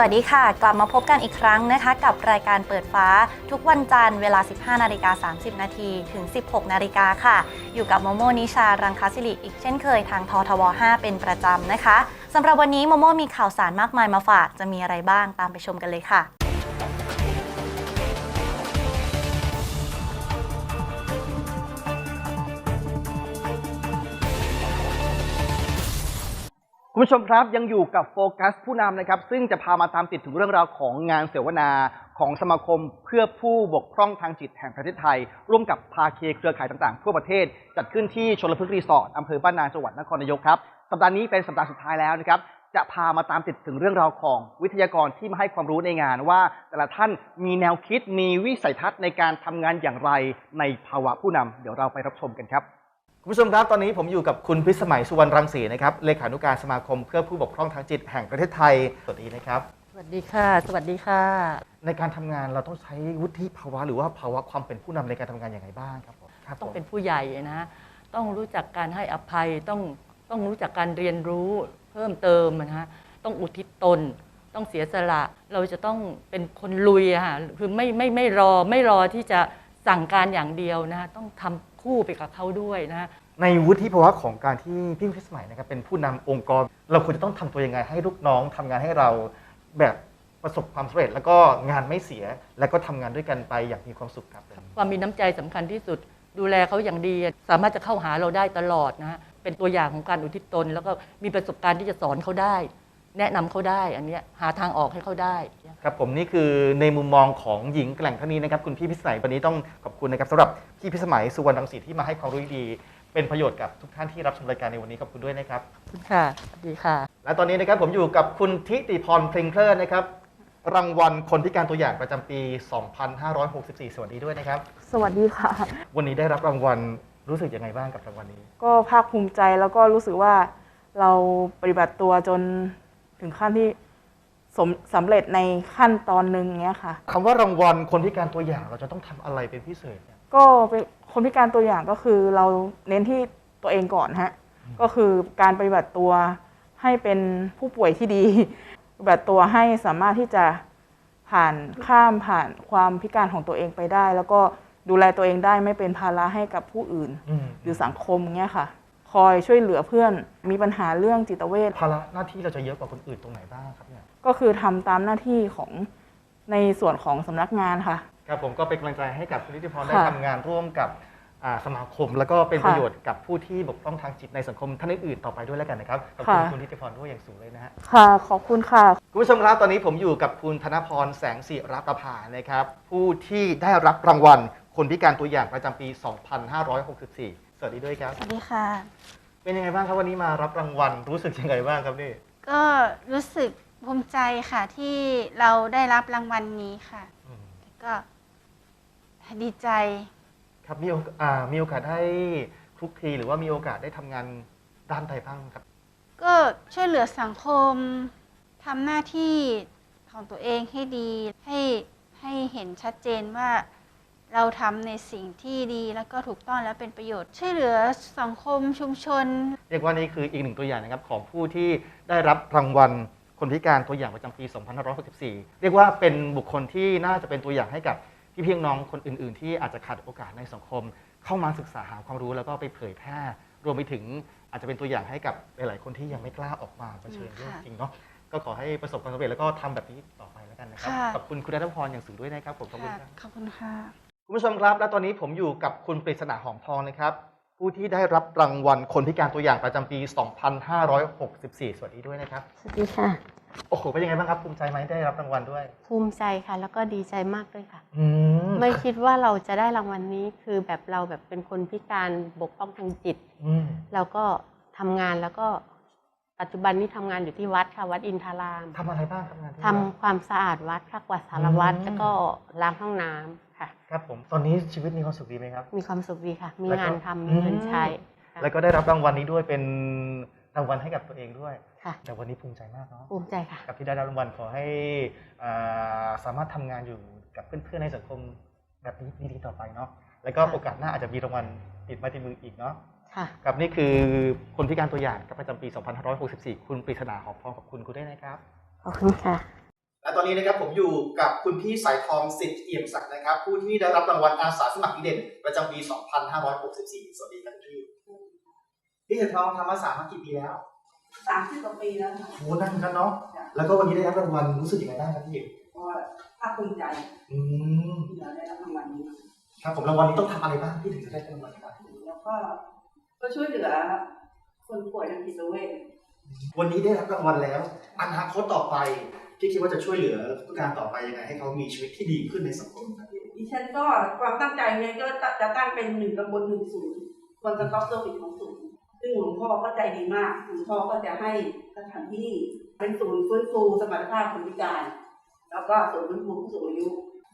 วัสดีค่ะ กลับมาพบกันอีกครั้งนะคะ กับรายการเปิดฟ้าทุกวันจันทร์เวลา 15นาฬิกา30 นาทีถึง 16นาฬิกาค่ะ อยู่กับโมโมนิชารังคาสิริอีกเช่นเคยทางททว 5 เป็นประจำนะคะสำหรับวันนี้โมโมมีข่าวสารมากมายมาฝากจะมีอะไรบ้างตามไปชมกันเลยค่ะ คุณผู้ชมครับยังอยู่กับโฟกัสผู้นำนะครับ ซึ่งจะพามาตามติดถึงเรื่องราวของงานเสวนาของสมาคมเพื่อผู้บกพร่องทางจิตแห่งประเทศไทย ร่วมกับภาคีเครือข่ายต่างๆ ทั่วประเทศ จัดขึ้นที่ชลพฤกษ์รีสอร์ทอำเภอบ้านนาจังหวัดนครนายกครับสัปดาห์นี้เป็นสัปดาห์สุดท้ายแล้วนะครับจะพามาตามติดถึงเรื่องราวของวิทยากรที่มาให้ความรู้ในงานว่า แต่ละท่านมีแนวคิดมีวิสัยทัศน์ในการทำงานอย่างไรในภาวะผู้นำเดี๋ยวเราไปรับชมกันครับ ผู้ชมครับ ตอนนี้ผมอยู่กับคุณพิสมัยสุวรรณรังสีนะครับ เลขานุการสมาคมเพื่อผู้บกพร่องทางจิตแห่งประเทศไทย สวัสดีนะครับ สวัสดีค่ะ สวัสดีค่ะ ในการทำงานเราต้องใช้วุฒิภาวะ หรือว่าภาวะความเป็นผู้นำในการทำงานอย่างไรบ้างครับผมครับต้องผมเป็นผู้ใหญ่นะ ต้องรู้จักการให้อภัย ต้องต้องรู้จักการเรียนรู้เพิ่มเติมนะฮะ ต้องอุทิศตน ต้องเสียสละ เราจะต้องเป็นคนลุยอะค่ะ คือไม่ไม่ไม่รอไม่รอที่จะสั่งการอย่างเดียวนะฮะต้องทำ คู่ไปกับเขาด้วยนะฮะในวุฒิภาวะของการที่พี่พิสมัยนะครับเป็นผู้นำองค์กร เราควรจะต้องทำตัวยังไงให้ลูกน้องทำงานให้เราแบบประสบความสำเร็จ แล้วก็งานไม่เสีย แล้วก็ทำงานด้วยกันไปอย่างมีความสุขครับ ความมีน้ำใจสำคัญที่สุด ดูแลเขาอย่างดี สามารถจะเข้าหาเราได้ตลอดนะฮะเป็นตัวอย่างของการอุทิศตน แล้วก็มีประสบการณ์ที่จะสอนเขาได้ แนะนำเขาได้อันเนี้ยหาทางออกให้เขาได้ ครับผมนี่คือในมุมมองของหญิงแกล่งท่านนี้นะครับคุณพี่พิสมัยวันนี้ต้องขอบคุณนะครับสำหรับพี่พิสมัยสุวรรณรังสีที่มาให้ความรู้ดีๆเป็นประโยชน์กับทุกท่านที่รับชมรายการในวันนี้ขอบคุณด้วยนะครับ ขอบคุณค่ะสวัสดีค่ะ และตอนนี้นะครับผมอยู่กับคุณทิติพรเพลงเพลินนะครับรางวัลคนพิการตัวอย่างประจำปี 2564 สวัสดีด้วยนะครับ สวัสดีค่ะ วันนี้ได้รับรางวัลรู้สึกยังไงบ้างกับรางวัลนี้ ก็ภาคภูมิใจแล้วก็รู้สึกว่าเราปฏิบัติตัวจน ถึงขั้นที่สมสำเร็จในขั้นตอนหนึ่งเงี้ยค่ะ คำว่ารางวัลคนพิการตัวอย่างเราจะต้องทำอะไรเป็นพิเศษเนี่ยก็เป็นคนพิการตัวอย่างก็คือเราเน้นที่ตัวเองก่อนฮะ ก็คือการปฏิบัติตัวให้เป็นผู้ป่วยที่ดี ปฏิบัติตัวให้สามารถที่จะผ่านข้ามผ่านความพิการของตัวเองไปได้ แล้วก็ดูแลตัวเองได้ไม่เป็นภาระให้กับผู้อื่น อืมหรือสังคมเงี้ยค่ะ คอยช่วยเหลือเพื่อน มีปัญหาเรื่องจิตเวชภาระหน้าที่เราจะเยอะกว่าคนอื่นตรงไหนบ้างครับเนี่ยก็คือทำตามหน้าที่ของในส่วนของสำนักงานค่ะครับผมก็เป็นกำลังใจให้กับคุณทิติพรค่ะได้ทำงานร่วมกับอ่าสมาคม แล้วก็เป็นค่ะประโยชน์กับผู้ที่บกพร่องทางจิตในสังคมท่านอื่นๆต่อไปด้วยแล้วกันนะครับขอบคุณค่ะคุณทิติพรด้วยอย่างสูงเลยนะฮะค่ะขอบคุณค่ะคุณผู้ชมครับตอนนี้ผมอยู่กับคุณธนพรแสงสิรประภานะครับ ผู้ที่ได้รับรางวัลคนพิการตัวอย่างประจำปี 2564 สวัสดีด้วยครับ สวัสดีค่ะ เป็นยังไงบ้างครับวันนี้มารับรางวัลรู้สึกยังไงบ้างครับนี่ ก็รู้สึกภูมิใจค่ะที่เราได้รับรางวัลนี้ค่ะ อืมแล้วก็ดีใจ ครับมีโอกอ่ามีโอกาสได้คลุกคลีหรือว่ามีโอกาสได้ทำงานด้านใดบ้างครับ ก็ช่วยเหลือสังคมทำหน้าที่ของตัวเองให้ดี ให้ให้เห็นชัดเจนว่า เราทำในสิ่งที่ดีแล้วก็ถูกต้องและเป็นประโยชน์ ช่วยเหลือสังคมชุมชน เรียกว่านี่คืออีกหนึ่งตัวอย่างนะครับของผู้ที่ได้รับรางวัลคนพิการตัวอย่างประจำปี 2564 เรียกว่าเป็นบุคคลที่น่าจะเป็นตัวอย่างให้กับพี่เพียงน้องคนอื่น ๆ ที่อาจจะขาดโอกาสในสังคม เข้ามาศึกษาหาความรู้แล้วก็ไปเผยแพร่ รวมไปถึงอาจจะเป็นตัวอย่างให้กับหลาย ๆ คนที่ยังไม่กล้าออกมาเผชิญเรื่องจริงเนาะก็ขอให้ประสบความสำเร็จแล้วก็ทำแบบนี้ต่อไปแล้วกันนะครับ ค่ะ ขอบคุณคุณรัตพรอย่างสูงด้วยนะครับผมขอบคุณค่ะ ครับ ขอบคุณค่ะ คุณผู้ชมครับ และตอนนี้ผมอยู่กับคุณปริศนาหอมทองนะครับ ผู้ที่ได้รับรางวัลคนพิการตัวอย่างประจำปี 2564 สวัสดีด้วยนะครับ สวัสดีค่ะ โอ้โห เป็นยังไงบ้างครับภูมิใจไหมได้รับรางวัลด้วย ภูมิใจค่ะ แล้วก็ดีใจมากด้วยค่ะ อืมไม่คิดว่าเราจะได้รางวัลนี้คือแบบเราแบบเป็นคนพิการบกพร่องทางจิต อืมเราก็ทำงานแล้วก็ปัจจุบันนี้ทำงานอยู่ที่วัดค่ะ วัดอินทารามทำอะไรบ้างครับงานที่ทำความสะอาดวัดค่ะกวาดสารวัตรอืม แล้วก็ล้างห้องน้ำ ค่ะ ครับผมตอนนี้ชีวิตมีความสุขดีไหมครับ มีความสุขดีค่ะ มีแล้วก็งานทำมีเงินใช้ค่ะแล้วก็ได้รับรางวัลนี้ด้วยเป็นรางวัลให้กับตัวเองด้วย ค่ะแต่วันนี้ภูมิใจมากเนาะภูมิใจค่ะ กับที่ได้รับรางวัลขอให้อ่าสามารถทำงานอยู่กับเพื่อนๆในสังคมแบบนี้ดีๆต่อไปเนาะแล้วก็ค่ะ โอกาสหน้าอาจจะมีรางวัลติดไมาติดมืออีกเนาะ ค่ะครับนี่คือคนพิการตัวอย่างครับประจำปี 2564 คุณปริศนาหอมทองขอบคุณคุณด้วยนะครับ ขอบคุณค่ะ และตอนนี้นะครับผมอยู่กับคุณพี่สายทองสิทธิ์เอี่ยมศักดิ์นะครับ ผู้ที่ได้รับรางวัลอาสาสมัครดีเด่น ประจำปี 2564 สวัสดีครับพี่พี่สายทองทำอาสามากี่ปีแล้วสามสิบกว่าปีแล้วค่ะ โหนั่นกันเนาะแล้วก็วันนี้ได้รับรางวัลรู้สึกยังไงบ้างครับพี่เพราะว่าภาคภูมิใจอืมที่เราได้รับรางวัลนี้ ครับผมรางวัลนี้ต้องทำอะไรบ้างพี่ถึงจะได้รางวัลครับ แล้วก็ก็ช่วยเหลือ คนป่วยทางจิตเวชวันนี้ได้รับรางวัลแล้ว อนาคตต่อไป พี่คิดว่าจะช่วยเหลือผู้การต่อไปยังไงให้เขามีชีวิตที่ดีขึ้นในสังคมครับพี่ดิฉันก็ความตั้งใจเนี่ยก็จะตั้งเป็นหนึ่งตำบลหนึ่งศูนย์คนสต็อกเซอร์วิสของศูนย์ซึ่งหลวงพ่อก็ใจดีมากหลวงพ่อก็จะให้สถานที่เป็นศูนย์ฟื้นฟูสมรรถภาพคนพิการ แล้วก็ศูนย์ฟื้นฟูผู้สูงอายุ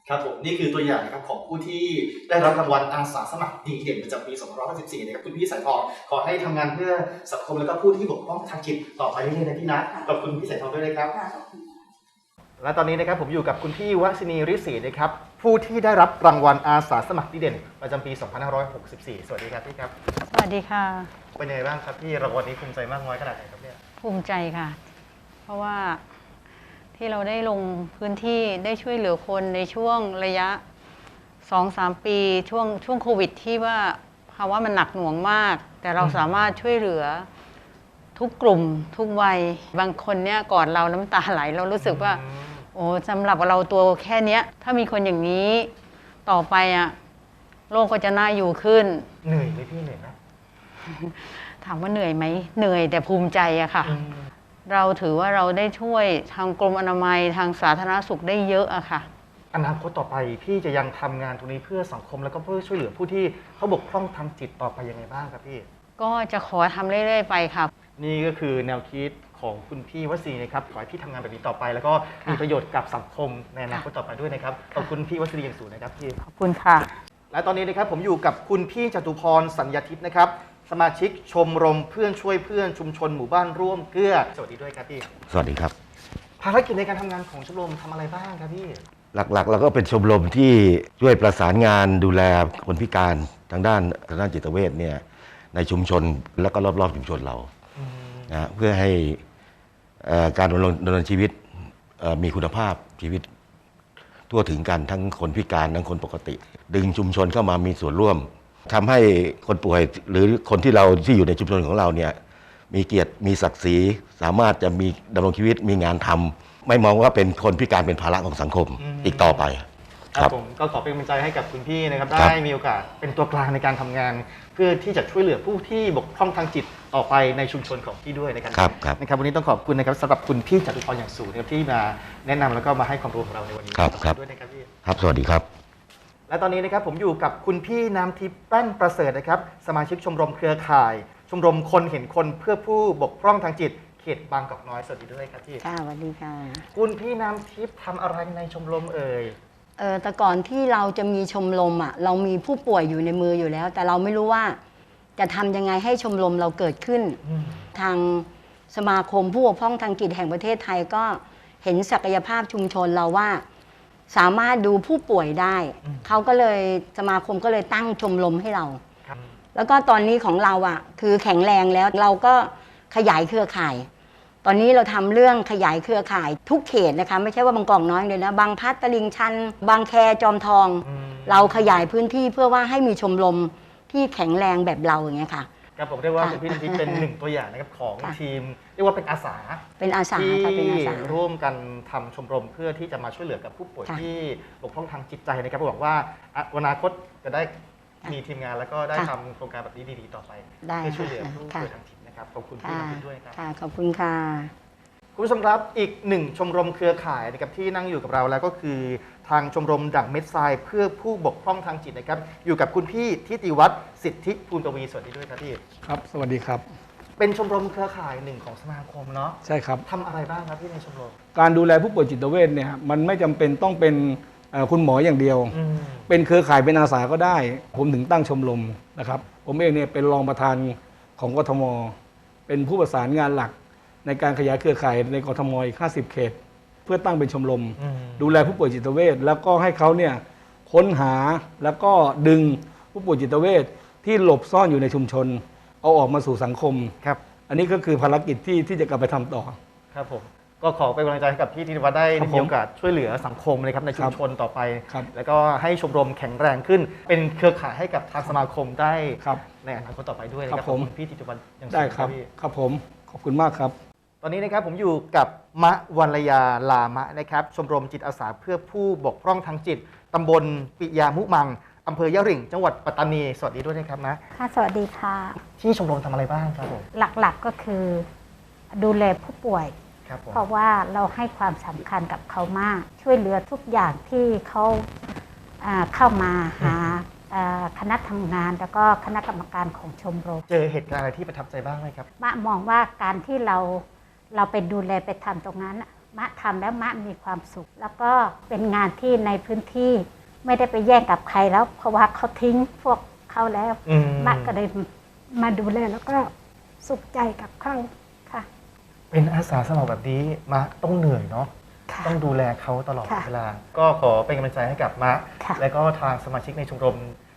ครับผมนี่คือตัวอย่างนะครับของผู้ที่ได้รับรางวัลอาสาสมัครดีเด่นประจำปี 2554 นะครับคุณพี่สายทองขอให้ทำงานเพื่อสังคมแล้วก็ผู้ที่บกพร่องทางจิตต่อไปเรื่อยๆนะพี่นะขอบคุณพี่สายทองด้วยนะครับค่ะขอบคุณ และตอนนี้นะครับผมอยู่กับคุณพี่วชินีริศรีนะครับผู้ที่ได้รับรางวัลอาสาสมัครดีเด่นประจำปี 2564 สวัสดีครับพี่ครับ สวัสดีค่ะ เป็นยังไงบ้างครับพี่รางวัลนี้ภูมิใจมากน้อยขนาดไหนครับเนี่ยภูมิใจค่ะ เพราะว่าที่เราได้ลงพื้นที่ได้ช่วยเหลือคนในช่วงระยะสองสามปีช่วงช่วงโควิดที่ว่าภาวะมันหนักหน่วงมาก แต่เราสามารถช่วยเหลือทุกกลุ่มทุกวัย บางคนเนี่ยกอดเราน้ำตาไหล เรารู้สึกว่า โอ้สำหรับเราตัวแค่เนี้ย ถ้ามีคนอย่างนี้ต่อไปอะโลกก็จะน่าอยู่ขึ้น เหนื่อยไหมพี่เหนื่อยไหมถามว่าเหนื่อยไหมเหนื่อยแต่ภูมิใจอะค่ะ เราถือว่าเราได้ช่วยทางกรมอนามัยทางสาธารณสุขได้เยอะอะค่ะ อนาคตต่อไปพี่จะยังทำงานตรงนี้เพื่อสังคมแล้วก็เพื่อช่วยเหลือผู้ที่เขาบกพร่องทางจิตต่อไปยังไงบ้างครับพี่ ก็จะขอทำเรื่อยๆไปค่ะนี่ก็คือแนวคิด ของคุณพี่วสีนะครับขอให้พี่ทำงานแบบนี้ต่อไป แล้วก็มีประโยชน์กับสังคมในอนาคตต่อไปด้วยนะครับขอบคุณพี่วสีอย่างสูงนะครับพี่ขอบคุณค่ะ และตอนนี้นะครับผมอยู่กับคุณพี่จตุพรสัญญาทิพย์นะครับสมาชิกชมรมเพื่อนช่วยเพื่อนชุมชนหมู่บ้านร่วมเกลือสวัสดีด้วยครับพี่สวัสดีครับ ภารกิจในการทำงานของชมรมทำอะไรบ้างครับพี่ หลักๆเราก็เป็นชมรมที่ช่วยประสานงานดูแลคนพิการทางด้านทางด้านจิตเวชเนี่ยในชุมชนแล้วก็รอบๆชุมชนเรานะฮะเพื่อให้เอ่อ การดำรงดำเนินชีวิตเอ่อมีคุณภาพชีวิต ทั่วถึงกันทั้งคนพิการทั้งคนปกติ ดึงชุมชนเข้ามามีส่วนร่วมทำให้คนป่วยหรือคนที่เราที่อยู่ในชุมชนของเราเนี่ยมีเกียรติมีศักดิ์ศรีสามารถจะมีดำรงชีวิตมีงานทำไม่มองว่าเป็นคนพิการเป็นภาระของสังคมอืมอีกต่อไปครับผมก็ขอเป็นกำลังใจให้กับคุณพี่นะครับครับได้มีโอกาสเป็นตัวกลางในการทำงาน เพื่อที่จะช่วยเหลือผู้ที่บกพร่องทางจิตต่อไปในชุมชนของพี่ด้วยนะครับครับครับนะครับวันนี้ต้องขอบคุณนะครับสำหรับคุณพี่จตุพรอย่างสูงนะครับที่มาแนะนำแล้วก็มาให้ความรู้ของเราในวันนี้ครับขอณครับ ด้วยนะครับพี่ ครับ สวัสดีครับ และตอนนี้นะครับผมอยู่กับคุณพี่น้ำทิพย์แป้นประเสริฐนะครับ สมาชิกชมรมเครือข่าย ชมรมคนเห็นคนเพื่อผู้บกพร่องทางจิต เขตบางกอกน้อยสวัสดีด้วยครับพี่ค่ะสวัสดีค่ะ คุณพี่น้ำทิพย์ทำอะไรในชมรมเอ่ย เออแต่ก่อนที่เราจะมีชมรมอะ เรามีผู้ป่วยอยู่ในมืออยู่แล้ว แต่เราไม่รู้ว่าจะทำยังไงให้ชมรมเราเกิดขึ้น ทางสมาคมผู้ปกครองทางจิตแห่งประเทศไทยก็เห็นศักยภาพชุมชนเราว่า สามารถดูผู้ป่วยได้ อืม เขาก็เลยสมาคมก็เลยตั้งชมรมให้เรา ครับ แล้วก็ตอนนี้ของเราอะ คือแข็งแรงแล้วเราก็ขยายเครือข่าย ตอนนี้เราทำเรื่องขยายเครือข่ายทุกเขตนะคะ ไม่ใช่ว่าบางกอกน้อยเลยนะ บางพลัดตลิ่งชัน บางแคจอมทองอืมเราขยายพื้นที่เพื่อว่าให้มีชมรมที่แข็งแรงแบบเราอย่างเงี้ยค่ะครับผมเรียกว่าค่ะคุณพี่น้ำทิพย์เป็นหนึ่งตัวอย่างนะครับของค่ะทีม เรียกว่าเป็นอาสาเป็นอาสาที่ค่ะเป็นอาสาร่วมกันทำชมรมเพื่อที่จะมาช่วยเหลือกับผู้ป่วยค่ะที่บกพร่องทางจิตใจนะครับหวังว่าอะอนาคตจะได้ค่ะมีทีมงานแล้วก็ได้ค่ะทำโครงการแบบนี้ดีๆต่อไปได้เพื่อช่วยเหลือค่ะผู้ค่ะป่วยทางจิต นะครับขอบคุณพี่ค่ะน้ำทิพย์ด้วยครับค่ะ ขอบคุณค่ะ คุณผู้ชมครับอีกหนึ่งชมรมเครือข่ายนะครับที่นั่งอยู่กับเราแล้วก็คือ ทางชมรมดั่งเม็ดทรายเพื่อผู้บกพร่องทางจิตนะครับ อยู่กับคุณพี่ทิติวัฒน์สิทธิภูลกวีสวัสดีด้วยครับพี่ครับ สวัสดีครับ เป็นชมรมเครือข่ายหนึ่งของสมาคมเนาะใช่ครับ ทำอะไรบ้างครับพี่ในชมรมการดูแลผู้ป่วยจิตเวชเนี่ยมันไม่จำเป็นต้องเป็นเอ่อคุณหมออย่างเดียว อืมเป็นเครือข่ายเป็นอาสาก็ได้ ผมถึงตั้งชมรมนะครับ ผมเองเนี่ยเป็นรองประธานของกทม เป็นผู้ประสานงานหลัก ในการขยายเครือข่ายในกทมอีก 50 เขต เพื่อตั้งเป็นชมรมอืมดูแลผู้ป่วยจิตเวชแล้วก็ให้เขาเนี่ยค้นหาแล้วก็ดึงผู้ป่วยจิตเวชที่หลบซ่อนอยู่ในชุมชน เอาออกมาสู่สังคม ครับ อันนี้ก็คือภารกิจที่ที่จะกลับไปทำต่อ ครับผม ก็ขอเป็นกำลังใจให้กับพี่ธินวัฒน์ได้ครับผมมีโอกาสช่วยเหลือสังคมนะครับในชุมชนต่อไป ครับ แล้วก็ให้ชมรมแข็งแรงขึ้น เป็นเครือข่ายให้กับทางสมาคมได้ครับ ในอนาคตต่อไปด้วยนะคครัรับบผม ขอบคุณพี่ธินวัฒน์อย่างสูได้งครับ พี่ ครับผม ขอบคุณมากครับ ตอนนี้นะครับผมอยู่กับมะวันรยาลามะนะครับ ชมรมจิตอาสาเพื่อผู้บกพร่องทางจิต ตำบลปิยามุมังอำเภอยะหริ่ง จังหวัดปัตตานี สวัสดีด้วยนะครับนะ ค่ะสวัสดีค่ะ ที่ชมรมทำอะไรบ้างครับผม หลักๆก็คือ ดูแลผู้ป่วยครับผม เพราะว่าเราให้ความสำคัญกับเขามาก ช่วยเหลือทุกอย่างที่เขาอ่าเข้ามาหาอ่าคณะทำงานแล้วก็คณะกรรมการของชมรม เจอเหตุการณ์อะไรที่ประทับใจบ้างไหมครับมะมองว่าการที่เราเราไปดูแลไปทำตรงนั้นน่ะมะทำแล้วมะมีความสุข แล้วก็เป็นงานที่ในพื้นที่ไม่ได้ไปแย่งกับใครแล้ว เพราะว่าเขาทิ้งพวกเขาแล้วอืมมะก็เลยมาดูแลแล้วก็สุขใจกับเขาค่ะ เป็นอาสาสมัครแบบนี้มาต้องเหนื่อยเนาะค่ะต้องดูแลเขาตลอดค่ะเวลา ก็ขอเป็นกำลังใจให้กับมะค่ะและก็ทางสมาชิกในชมรม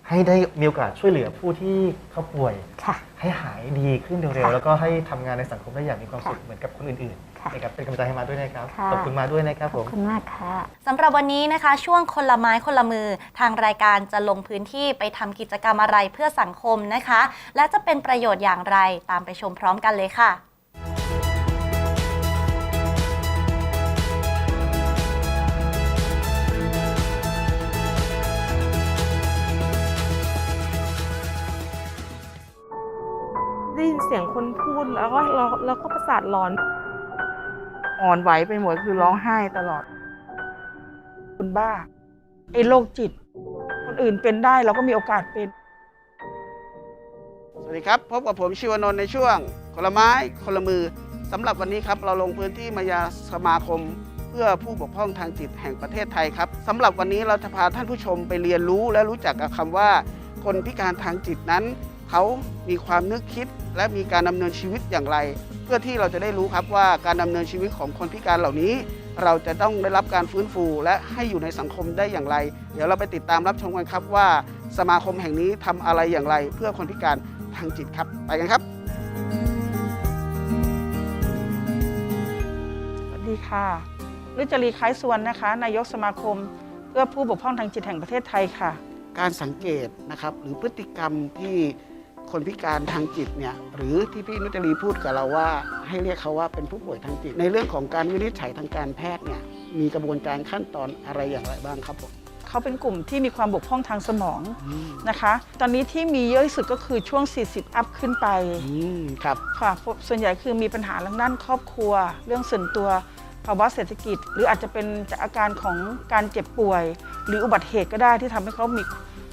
ให้ได้มีโอกาสช่วยเหลือผู้ที่เขาป่วยค่ะให้หายดีขึ้นเร็วค่ะๆแล้วก็ให้ทำงานในสังคมได้อย่างมีความสุขค่ะเหมือนกับคนอื่นค่ะๆนะครับเป็นกำลังใจให้มาด้วยนะครับค่ะขอบคุณมาด้วยนะครับขผอบมคุณมากค่ะสำหรับวันนี้นะคะ ช่วงคนละไม้คนละมือ ทางรายการจะลงพื้นที่ไปทำกิจกรรมอะไรเพื่อสังคมนะคะ และจะเป็นประโยชน์อย่างไรตามไปชมพร้อมกันเลยค่ะ เสียงคนพูดแล้วก็เราแล้วก็ประสาทร้อนอ่อนไหวไปหมดคือร้องไห้ตลอดคุณบ้าไอ้โรคจิต คนอื่นเป็นได้เราก็มีโอกาสเป็น สวัสดีครับพบกับผมชิวนนท์ในช่วงคนละไม้คนละมือสำหรับวันนี้ครับเราลงพื้นที่มายาสมาคม เพื่อผู้บกพร่องทางจิตแห่งประเทศไทยครับสำหรับวันนี้เราจะพาท่านผู้ชมไปเรียนรู้และรู้จักกับคำว่า คนพิการทางจิตนั้น เขามีความนึกคิด และมีการดำเนินชีวิตอย่างไร เพื่อที่เราจะได้รู้ครับว่าการดำเนินชีวิตของคนพิการเหล่านี้ เราจะต้องได้รับการฟื้นฟู และให้อยู่ในสังคมได้อย่างไร เดี๋ยวเราไปติดตามรับชมกันครับว่า สมาคมแห่งนี้ทำอะไรอย่างไร เพื่อคนพิการทางจิตครับไปกันครับสวัสดีค่ะรุจรีคล้ายส่วนนะคะ นายกสมาคมเพื่อผู้บกพร่องทางจิตแห่งประเทศไทยค่ะ การสังเกตนะครับหรือพฤติกรรมที่ คนพิการทางจิตเนี่ยหรือที่พี่นุจรีพูดกับเราว่าให้เรียกเขาว่าเป็นผู้ป่วยทางจิต ในเรื่องของการวินิจฉัยทางการแพทย์เนี่ยมีกระบวนการขั้นตอนอะไรอย่างไรบ้างครับผมเขาเป็นกลุ่มที่มีความบกพร่องทางสมองนะคะ ตอนนี้ที่มีเยอะที่สุดก็คือช่วง 40 อัพขึ้นไปครับค่ะพบส่วนใหญ่คือมีปัญหาทางด้านครอบครัว เรื่องส่วนตัวภาวะเศรษฐกิจ หรืออาจจะเป็นจากอาการของการเจ็บป่วย หรืออุบัติเหตุก็ได้ที่ทำให้เขามี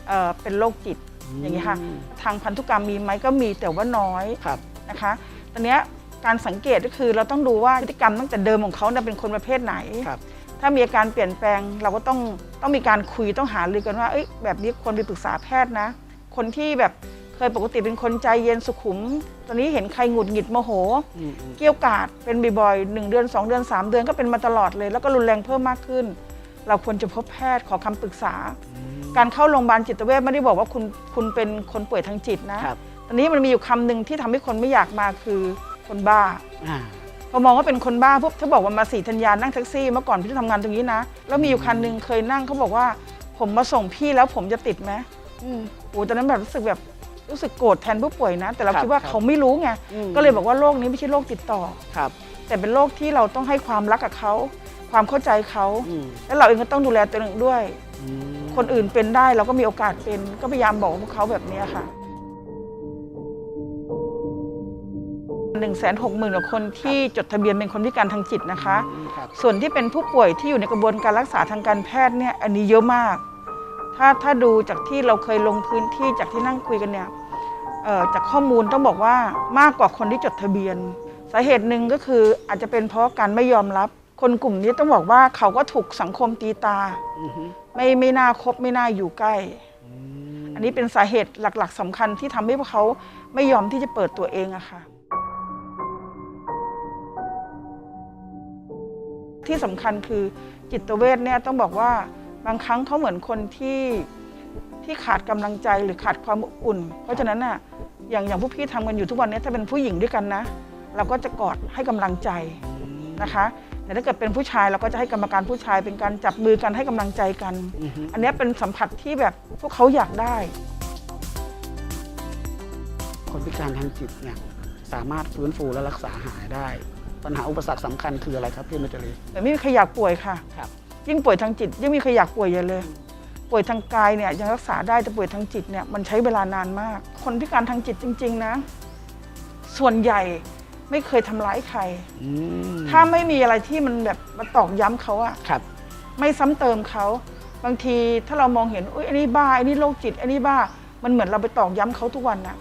เอ่อเป็นโรคจิต อย่างนี้ยค่ะ ทางพันธุกรรมมีไหมก็มีแต่ว่าน้อยนะคะตอนเนี้ยการสังเกตก็คือเราต้องดูว่าพฤติกรรมตั้งแต่เดิมของเขาเนี่ยเป็นคนประเภทไหนถ้ามีอาการเปลี่ยนแปลงเราก็ต้องต้องมีการคุยต้องหารือกันว่าเอ้ยแบบนี้ควรไปปรึกษาแพทย์นะ คนที่แบบเคยปกติเป็นคนใจเย็นสุขุม ตอนนี้เห็นใครหงุดหงิดโมโห เกี่ยวกาดเป็นบ่อยๆหนึ่งเดือน 2 เดือน 3 เดือนก็เป็นมาตลอดเลย แล้วก็รุนแรงเพิ่มมากขึ้น เราควรจะพบแพทย์ขอคำปรึกษา การเข้าโรงพยาบาลจิตเวชไม่ได้บอกว่าคุณคุณเป็นคนป่วยทางจิตนะตอนนี้มันมีอยู่คำหนึ่งที่ทำให้คนไม่อยากมาคือคนบ้าพอมองว่าเป็นคนบ้าปุ๊บถ้าบอกว่ามาสีธัญญานั่งแท็กซี่เมื่อก่อนพี่ทำงานตรงนี้นะ แล้วมีอยู่คันหนึ่งเคยนั่งเขาบอกว่าผมมาส่งพี่แล้วผมจะติดไหมโอ้ตอนนั้นแบบรู้สึกแบบรู้สึกโกรธแทนผู้ป่วยนะ แต่เราครับคิดว่าครับเขาไม่รู้ไงอืม ก็เลยบอกว่าโรคนี้ไม่ใช่โรคติดต่อ ครับแต่เป็นโรคที่เราต้องให้ความรักกับเขาความเข้าใจเขาแล้วเราเองก็ต้องดูแลตัวเองด้วย คนอื่นเป็นได้เราก็มีโอกาสเป็น ก็พยายามบอกพวกเขาแบบนี้ค่ะ1นึ่งแสนหกหมื่นกว่าคนที่จดทะเบียนเป็นคนพิการทางจิตนะคะครับส่วนที่เป็นผู้ป่วยที่อยู่ในกระบวนการรักษาทางการแพทย์เนี่ยอันนี้เยอะมาก ถ้าถ้าดูจากที่เราเคยลงพื้นที่จากที่นั่งคุยกันเนี่ยเอ่อจากข้อมูลต้องบอกว่ามากกว่าคนที่จดทะเบียน สาเหตุหนึ่งก็คืออาจจะเป็นเพราะการไม่ยอมรับ คนกลุ่มนี้ต้องบอกว่าเขาก็ถูกสังคมตีตา ไม่ไม่น่าคบไม่น่าอยู่ใกล้ อันนี้เป็นสาเหตุหลัก ๆสำคัญที่ทำให้พวกเขาไม่ยอมที่จะเปิดตัวเองอะค่ะ ที่สำคัญคือจิตเวชเนี่ยต้องบอกว่าบางครั้งเขาเหมือนคนที่ที่ขาดกำลังใจหรือขาดความอบอุ่น เพราะฉะนั้นน่ะอย่างอย่างพวกพี่ทำกันอยู่ทุกวันนี้ถ้าเป็นผู้หญิงด้วยกันนะ เราก็จะกอดให้กำลังใจนะคะ แต่ถ้าเกิดเป็นผู้ชายเราก็จะให้กรรมการผู้ชายเป็นการจับมือกันให้กำลังใจกัน อันเนี้ยเป็นสัมผัสที่แบบพวกเขาอยากได้ คนพิการทางจิตเนี่ยสามารถฟื้นฟูและรักษาหายได้ ปัญหาอุปสรรคสำคัญคืออะไรครับพี่นุจรีแต่ไม่มีใครอยากป่วยค่ะครับยิ่งป่วยทางจิตยิ่งมีใครอยากป่วยใหญ่เลย ป่วยทางกายเนี่ยยังรักษาได้แต่ป่วยทางจิตเนี่ยมันใช้เวลานานมาก คนพิการทางจิตจริง ๆ นะ ส่วนใหญ่ ไม่เคยทำร้ายใครถ้าไม่มีอะไรที่มันแบบมาตอกย้ำเขาอะครับ ไม่ซ้ำเติมเขา บางทีถ้าเรามองเห็นอุ้ยอันนี้บ้าอันนี้โรคจิตอันนี้บ้า มันเหมือนเราไปตอกย้ำเขาทุกวันนะ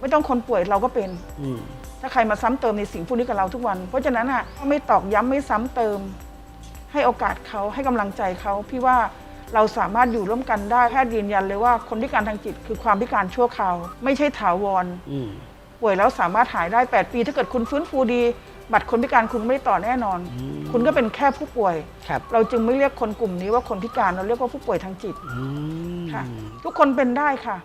ไม่ต้องคนป่วยเราก็เป็นถ้าใครมาซ้ำเติมในสิ่งพวกนี้กับเราทุกวัน เพราะฉะนั้นอะไม่ตอกย้ำไม่ซ้ำเติม ให้โอกาสเขาให้กำลังใจเขาพี่ว่าเราสามารถอยู่ร่วมกันได้แพทย์ยืนยันเลยว่าคนพิการทางจิตคือความพิการชั่วคราว ไม่ใช่ถาวร ป่วยแล้วสามารถหายได้ 8 ปี ถ้าเกิดคุณฟื้นฟูดี บัตรคนพิการคุณไม่ได้ต่อแน่นอน คุณก็เป็นแค่ผู้ป่วย ครับเราจึงไม่เรียกคนกลุ่มนี้ว่าคนพิการเราเรียกว่าผู้ป่วยทางจิตค่ะ ทุกคนเป็นได้ค่ะ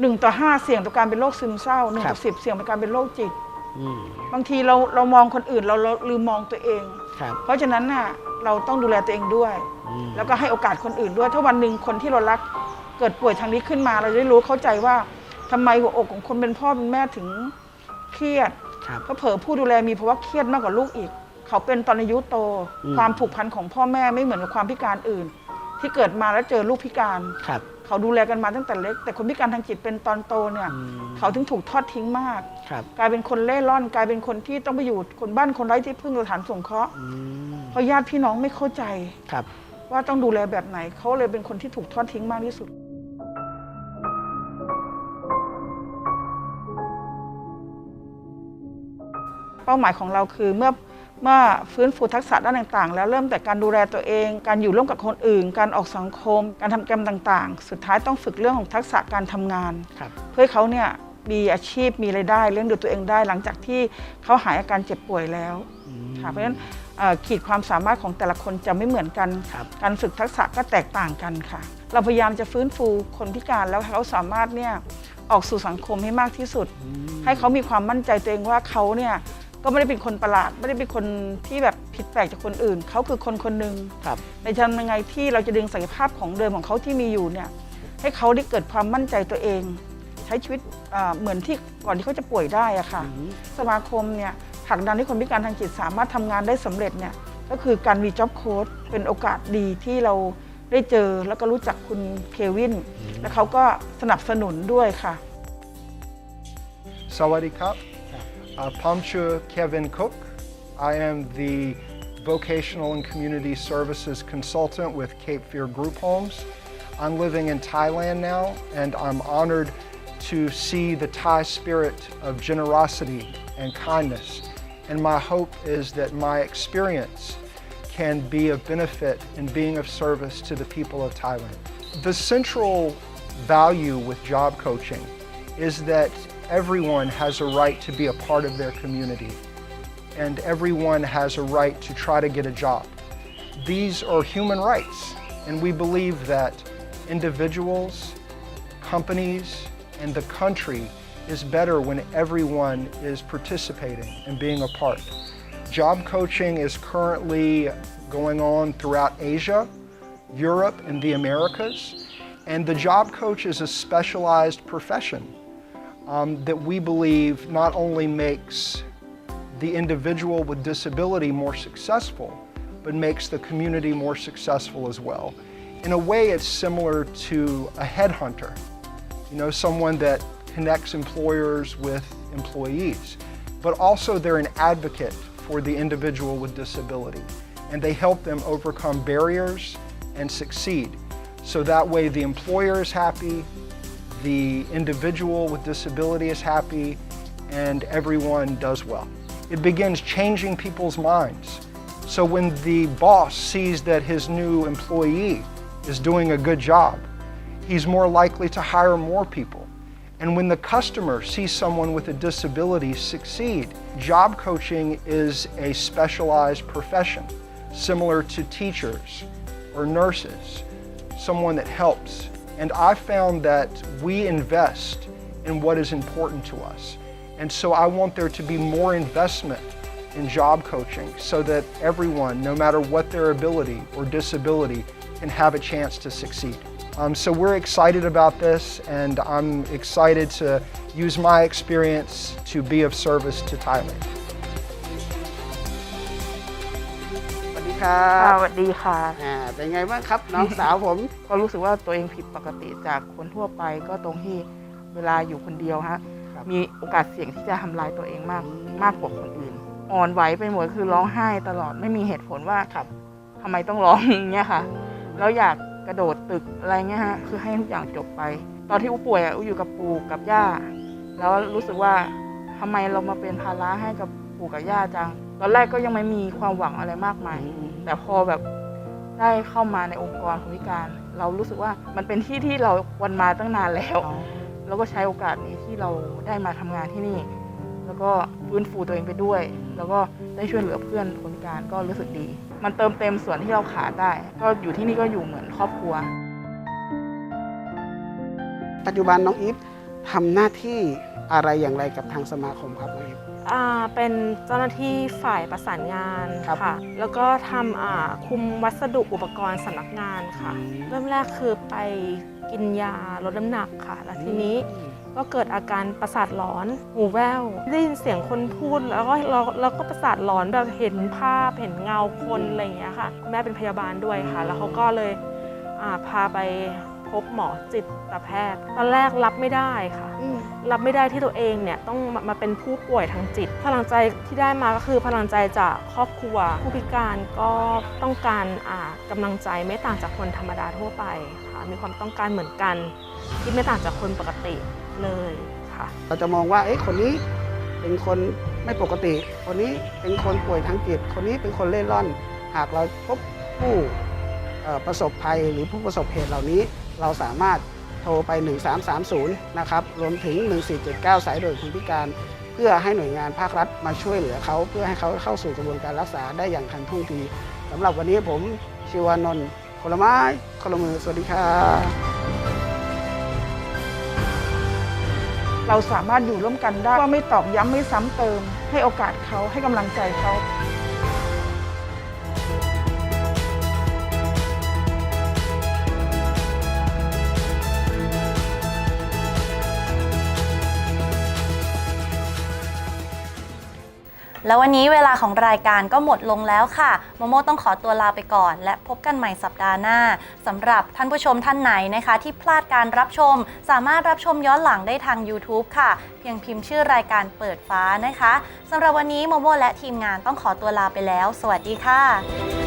หนึ่งต่อห้าเสี่ยงต่อการเป็นโรคซึมเศร้าหนึ่งครัต่อบ สิบเสี่ยงต่อการเป็นโรคจิต อืมบางทีเราเรามองคนอื่นเราเราลืมมองตัวเอง ครับเพราะฉะนั้นน่ะเราต้องดูแลตัวเองด้วยแล้วก็ให้โอกาสคนอื่นด้วย ถ้าวันหนึ่งคนที่เรารักเกิดป่วยทางนี้ขึ้นมา เราจะได้รู้เข้าใจว่า ทำไมหัวอกของคนเป็นพ่อเป็นแม่ถึงเครียดครับเพราะเผลอผู้ดูแลมีภาวะเครียดมากกว่าลูกอีก เขาเป็นตอนอายุโต อืม ความผูกพันของพ่อแม่ไม่เหมือนกับความพิการอื่น ที่เกิดมาแล้วเจอลูกพิการ ครับ เขาดูแลกันมาตั้งแต่เล็ก แต่คนพิการทางจิตเป็นตอนโตเนี่ยเขาถึงถูกทอดทิ้งมาก ครับกลายเป็นคนเล่ร่อน กลายเป็นคนที่ต้องไปอยู่คนบ้านคนไร้ที่พึ่งสถานสงเคราะห์เพราะญาติพี่น้องไม่เข้าใจ ครับ ว่าต้องดูแลแบบไหนเขาเลยเป็นคนที่ถูกทอดทิ้งมากที่สุด เป้าหมายของเราคือเมื่อเมื่อฟื้นฟูทักษะด้านต่างๆ แล้วเริ่มแต่การดูแลตัวเอง การอยู่ร่วมกับคนอื่น การออกสังคม การทำกิจกรรมต่างๆ สุดท้ายต้องฝึกเรื่องของทักษะการทำงานครับเพื่อให้เขาเนี่ยมีอาชีพมีรายได้เลี้ยงดูตัวเองได้ หลังจากที่เขาหายอาการเจ็บป่วยแล้วค่ะเพราะฉะนั้นเอ่อขีดความสามารถของแต่ละคนจะไม่เหมือนกัน การฝึกทักษะก็แตกต่างกันค่ะ เราพยายามจะฟื้นฟูคนพิการแล้วให้เขาสามารถเนี่ยออกสู่สังคมให้มากที่สุด ให้เขามีความมั่นใจตัวเองว่าเขาเนี่ย ก็ไม่ได้เป็นคนประหลาด ไม่ได้เป็นคนที่แบบผิดแปลกจากคนอื่น เขาคือคนคนหนึ่งครับในทำยังไงที่เราจะดึงศักยภาพของเดิมของเขาที่มีอยู่เนี่ยให้เขาได้เกิดความมั่นใจตัวเอง ใช้ชีวิตอ่าเหมือนที่ก่อนที่เขาจะป่วยได้อะค่ะ สมาคมเนี่ยผลักดันให้คนพิการทางจิตสามารถทำงานได้สำเร็จเนี่ยก็คือการวีจ็อบโค้ดเป็นโอกาสดีที่เราได้เจอแล้วก็รู้จักคุณเควิน และเขาก็สนับสนุนด้วยค่ะ Sawadee Krap. Uh, Pamchu Kevin Cook. I am the Vocational and Community Services Consultant with Cape Fear Group Homes. I'm living in Thailand now, and I'm honored to see the Thai spirit of generosity and kindness. And my hope is that my experience can be of benefit in being of service to the people of Thailand. The central value with job coaching is that everyone has a right to be a part of their community and everyone has a right to try to get a job. These are human rights, and we believe that individuals, companies, and the country is better when everyone is participating and being a part. Job coaching is currently going on throughout Asia, Europe, and the Americas, and the job coach is a specialized profession um, that we believe not only makes the individual with disability more successful, but makes the community more successful as well. In a way, it's similar to a headhunter, you know, someone that connects employers with employees, but also they're an advocate for the individual with disability, and they help them overcome barriers and succeed. So that way, the employer is happy, the individual with disability is happy, and everyone does well. It begins changing people's minds. So when the boss sees that his new employee is doing a good job, he's more likely to hire more people. And when the customer sees someone with a disability succeed, job coaching is a specialized profession, similar to teachers or nurses, someone that helps. And I found that we invest in what is important to us. And so I want there to be more investment in job coaching so that everyone, no matter what their ability or disability, can have a chance to succeed. Um, so we're excited about this, and I'm excited to use my experience to be of service to Thailand. ครับ สวัสดีค่ะ อ่า เป็นไงบ้างครับ น้องสาวผม ก็รู้สึกว่าตัวเองผิดปกติจากคนทั่วไปก็ตรงที่เวลาอยู่คนเดียวฮะมีโอกาสเสี่ยงที่จะทำลายตัวเองมากมากกว่าคนอื่น อ่อนไหวไปหมดคือร้องไห้ตลอดไม่มีเหตุผลว่าทำไมต้องร้องอย่างเงี้ยค่ะ แล้วอยากกระโดดตึกอะไรเงี้ยฮะคือให้ทุกอย่างจบไป ตอนที่อูป่วยอะอูอยู่กับปู่กับย่า แล้วรู้สึกว่าทำไมเรามาเป็นภาระให้กับปู่กับย่าจัง ตอนแรกก็ยังไม่มีความหวังอะไรมากมาย แต่พอแบบได้เข้ามาในองค์กรคนพิการ เรารู้สึกว่ามันเป็นที่ที่เราวันมาตั้งนานแล้วแล้วก็ใช้โอกาสนี้ที่เราได้มาทำงานที่นี่ แล้วก็ฟื้นฟูตัวเองไปด้วย แล้วก็ได้ช่วยเหลือเพื่อนคนพิการก็รู้สึกดี มันเติมเต็มส่วนที่เราขาดได้ ก็อยู่ที่นี่ก็อยู่เหมือนครอบครัว ปัจจุบันน้องอีฟทำหน้าที่อะไรอย่างไรกับทางสมาคมครับน้องอีฟ อ่าเป็นเจ้าหน้าที่ฝ่ายประสานงานค่ะ แล้วก็ทำอ่าคุมวัสดุอุปกรณ์สำนักงานค่ะเริ่มแรกคือไปกินยาลดน้ำหนักค่ะ แล้วทีนี้ก็เกิดอาการประสาทหลอน หูแว่วได้ยินเสียงคนพูด แล้วก็เราเราก็ประสาทหลอนแบบเห็นภาพเห็นเงาคนอะไรอย่างเงี้ยค่ะคุณแม่เป็นพยาบาลด้วยค่ะ แล้วเขาก็เลยอ่าพาไป พบหมอจิตแพทย์ ตอนแรกรับไม่ได้ค่ะ รับไม่ได้ที่ตัวเองเนี่ยต้องมามาเป็นผู้ป่วยทางจิต พลังใจที่ได้มาก็คือพลังใจจากครอบครัว ผู้พิการก็ต้องการอ่ากำลังใจไม่ต่างจากคนธรรมดาทั่วไปค่ะมีความต้องการเหมือนกัน ที่ไม่ต่างจากคนปกติเลยค่ะเราจะมองว่าเอ้คนนี้เป็นคนไม่ปกติ คนนี้เป็นคนป่วยทางจิต คนนี้เป็นคนเล่ร่อน หากเราพบผู้เอ่อประสบภัยหรือผู้ประสบเหตุเหล่านี้ เราสามารถโทรไป 1330 นะครับ รวมถึง 1479 สายด่วนคนพิการ เพื่อให้หน่วยงานภาครัฐมาช่วยเหลือเขา เพื่อให้เขาเข้าสู่กระบวนการรักษาได้อย่างทันท่วงทีสำหรับวันนี้ผมชิวานนท์คนละไม้คนละมือ สวัสดีครับเราสามารถอยู่ร่วมกันได้ว่าไม่ตอกย้ำไม่ซ้ำเติม ให้โอกาสเขาให้กำลังใจเขา แล้ววันนี้เวลาของรายการก็หมดลงแล้วค่ะโมโมต้องขอตัวลาไปก่อน และพบกันใหม่สัปดาห์หน้าสำหรับท่านผู้ชมท่านไหนนะคะ ที่พลาดการรับชม สามารถรับชมย้อนหลังได้ทาง YouTube ค่ะ เพียงพิมพ์ชื่อรายการเปิดฟ้านะคะสำหรับวันนี้โมโมและทีมงานต้องขอตัวลาไปแล้ว สวัสดีค่ะ